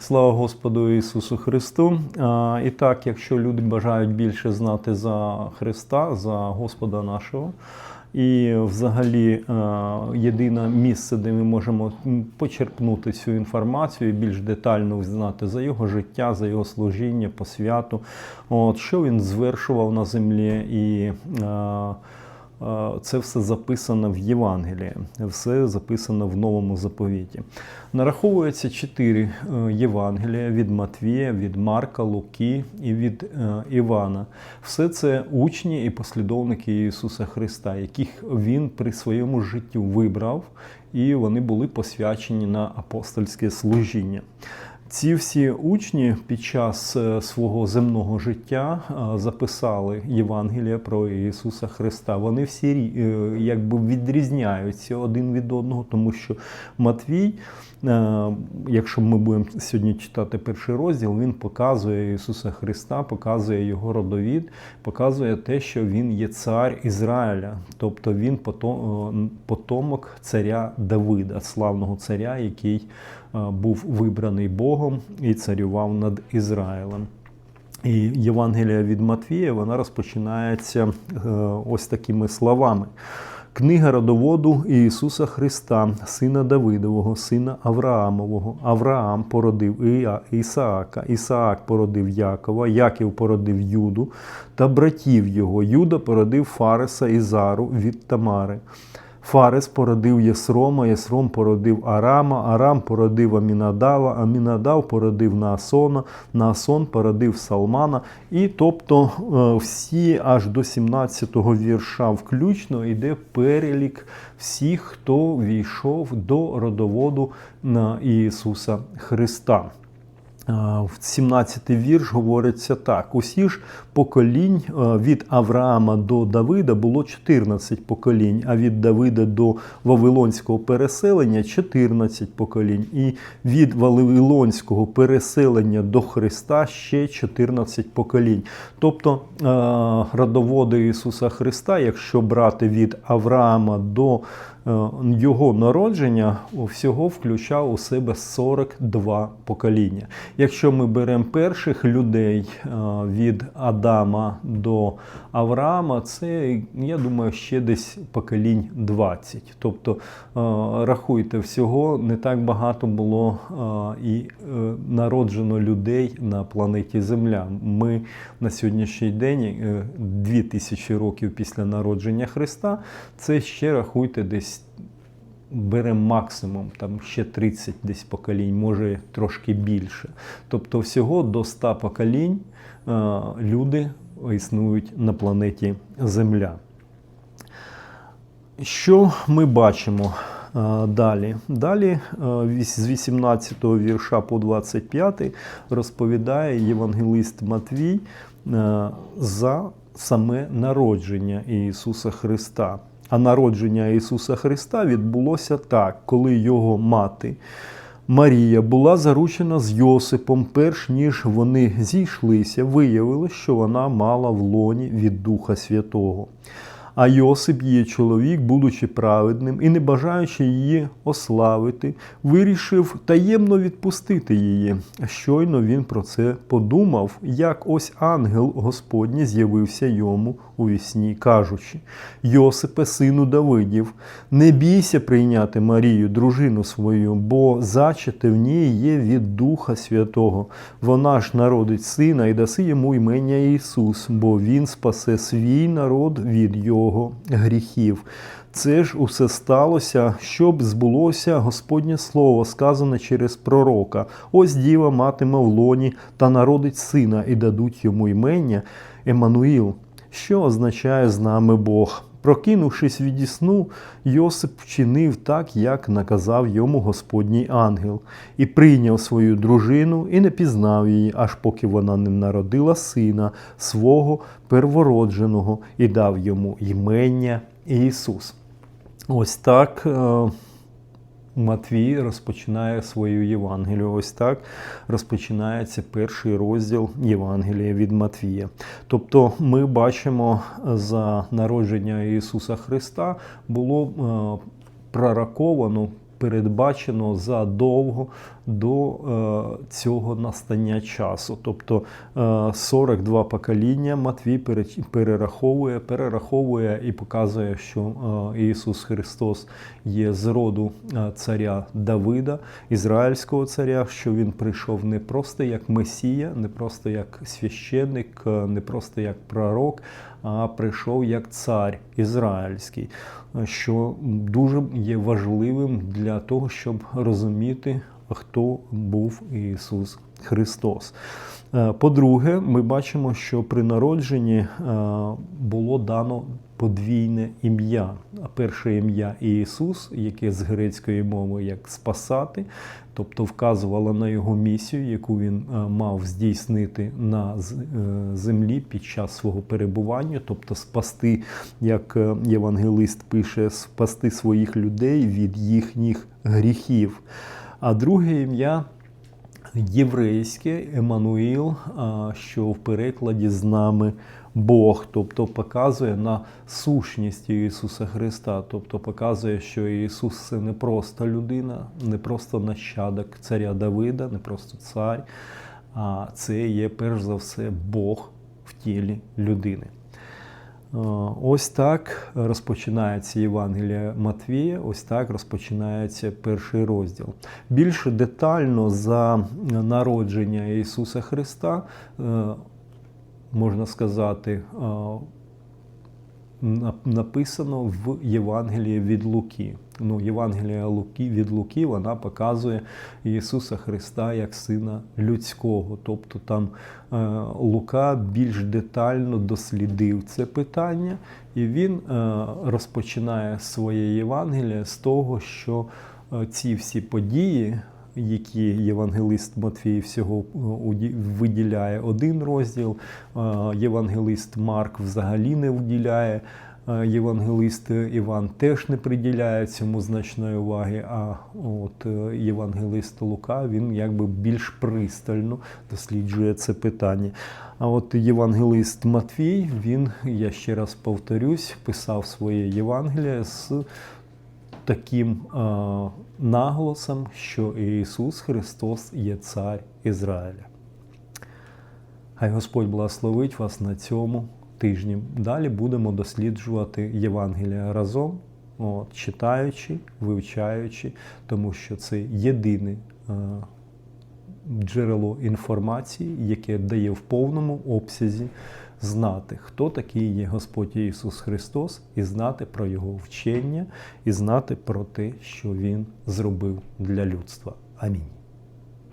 Слава Господу Ісусу Христу. І так, якщо люди бажають більше знати за Христа, за Господа нашого, і взагалі єдине місце, де ми можемо почерпнути цю інформацію і більш детально знати за його життя, за його служіння, посвяту, от, що він звершував на землі. і Це все записано в Євангелії, все записано в новому заповіті. Нараховується чотири е, Євангелія від Матвія, від Марка, Луки і від е, Івана. Все це учні і послідовники Ісуса Христа, яких Він при своєму життю вибрав, і вони були посвячені на апостольське служіння. Ці всі учні під час е, свого земного життя е, записали Євангелія про Ісуса Христа. Вони всі е, якби відрізняються один від одного, тому що Матвій, якщо ми будемо сьогодні читати перший розділ, він показує Ісуса Христа, показує його родовід, показує те, що він є цар Ізраїля, тобто він е, потомок царя Давида, славного царя, який е, був вибраний Богом і царював над Ізраїлем. І Євангелія від Матвія вона розпочинається е, ось такими словами. Книга родоводу Ісуса Христа, сина Давидового, сина Авраамового. Авраам породив Ісаака, Ісаак породив Якова, Яків породив Юду та братів його. Юда породив Фареса і Зару від Тамари. Фарес породив Єсрома, Єсром породив Арама, Арам породив Амінадава, Амінадав породив Наасона, Наасон породив Салмана. І тобто е, всі аж до 17-го вірша включно йде перелік всіх, хто війшов до родоводу на Ісуса Христа. В 17 вірш говориться так: усі ж поколінь е, від Авраама до Давида було 14 поколінь, а від Давида до Вавилонського переселення 14 поколінь, і від Вавилонського переселення до Христа ще 14 поколінь. Тобто е, родоводи Ісуса Христа, якщо брати від Авраама до е, його народження, всього включав у себе 42 покоління. Якщо ми беремо перших людей е, від Адама до Авраама, це, я думаю, ще десь поколінь 20. Тобто, е, рахуйте, всього не так багато було е, і народжено людей на планеті Земля. Ми на сьогоднішній день, е, 2000 років після народження Христа, це ще рахуйте десь беремо максимум, там ще 30 десь поколінь, може трошки більше. Тобто всього до 100 поколінь е, люди існують на планеті Земля. Що ми бачимо е, далі? Далі е, з 18 вірша по 25 розповідає євангелист Матвій за саме народження Ісуса Христа. А народження Ісуса Христа відбулося так, коли його мати Марія була заручена з Йосипом, перш ніж вони зійшлися, виявилось, що вона мала в лоні від Духа Святого. А Йосип, її чоловік, будучи праведним і не бажаючи її ославити, вирішив таємно відпустити її. Щойно він про це подумав, як ось ангел Господній з'явився йому у вісні, кажучи: Йосипе, сину Давидів, не бійся прийняти Марію, дружину свою, бо зачате в ній є від Духа Святого. Вона ж народить сина і даси йому імення Ісус, бо Він спасе свій народ від його гріхів. Це ж усе сталося, щоб збулося Господнє слово, сказане через пророка. Ось діва матиме в лоні та народить сина, і дадуть йому імення Еммануїл, що означає з нами Бог. Прокинувшись від сну, Йосип вчинив так, як наказав йому Господній ангел, і прийняв свою дружину і не пізнав її, аж поки вона не народила сина свого первородженого і дав йому імення Ісус. Ось так е, Матвій розпочинає свою Євангелію. Ось так розпочинається перший розділ Євангелія від Матвія. Тобто ми бачимо за народження Ісуса Христа було прораковано, пророковано, передбачено задовго до е, цього настання часу. Тобто е, 42 покоління Матвій перераховує, перераховує і показує, що е, Ісус Христос є з роду е, царя Давида, ізраїльського царя, що він прийшов не просто як Месія, не просто як священник, е, не просто як пророк, а прийшов як цар ізраїльський, е, що дуже є важливим для того, щоб розуміти, хто був Ісус Христос. Е, По-друге, ми бачимо, що при народженні е, було дано подвійне ім'я. Перше ім'я Ісус, яке з грецької мови як спасати, тобто вказувало на його місію, яку він е, мав здійснити на землі під час свого перебування, тобто спасти, як євангелист пише, спасти своїх людей від їхніх гріхів. А друге ім'я єврейське Еммануїл, що в перекладі з нами Бог, тобто показує на сущність Ісуса Христа, тобто показує, що Ісус це не просто людина, не просто нащадок царя Давида, не просто цар, а це є перш за все Бог в тілі людини. Е, Ось так розпочинається Євангелія Матвія, ось так розпочинається перший розділ. Більш детально за народження Ісуса Христа, е, можна сказати, е, написано в Євангелії від Луки. Ну, Євангелія Луки, від Луки вона показує Ісуса Христа як сина людського. Тобто там е, Лука більш детально дослідив це питання, і він е, розпочинає своє Євангеліє з того, що е, ці всі події, які євангелист Матфій всього е, виділяє один розділ, е, євангелист Марк взагалі не виділяє. е, Євангелист Іван теж не приділяє цьому значної уваги, а от євангелист Лука він якби більш пристально досліджує це питання. А от євангелист Матвій, він, я ще раз повторюсь, писав своє Євангеліє з таким наголосом, що Ісус Христос є цар Ізраїля. Хай Господь благословить вас на цьому тижні. Далі будемо досліджувати Євангелія разом, от, читаючи, вивчаючи, тому що це єдиний. е, джерело інформації, яке дає в повному обсязі знати, хто такий є Господь Ісус Христос, і знати про Його вчення, і знати про те, що Він зробив для людства. Амінь.